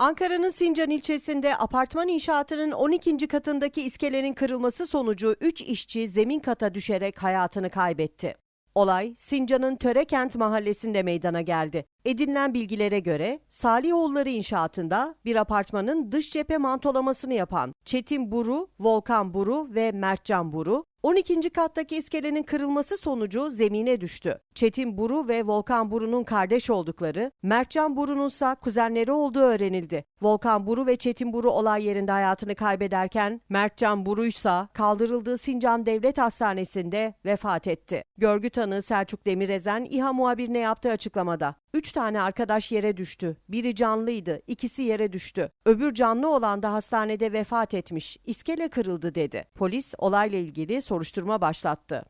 Ankara'nın Sincan ilçesinde apartman inşaatının 12. katındaki iskelenin kırılması sonucu 3 işçi zemin kata düşerek hayatını kaybetti. Olay Sincan'ın Törekent mahallesinde meydana geldi. Edinilen bilgilere göre Salihoğulları inşaatında bir apartmanın dış cephe mantolamasını yapan Çetin Buru, Volkan Buru ve Mertcan Buru 12. kattaki iskelenin kırılması sonucu zemine düştü. Çetin Buru ve Volkan Buru'nun kardeş oldukları, Mertcan Buru'nun ise kuzenleri olduğu öğrenildi. Volkan Buru ve Çetin Buru olay yerinde hayatını kaybederken, Mertcan Buru ise kaldırıldığı Sincan Devlet Hastanesi'nde vefat etti. Görgü tanığı Selçuk Demirezen, İHA muhabirine yaptığı açıklamada, Üç tane arkadaş yere düştü. Biri canlıydı, ikisi yere düştü. Öbür canlı olan da hastanede vefat etmiş. İskele kırıldı dedi. Polis olayla ilgili soruşturma başlattı.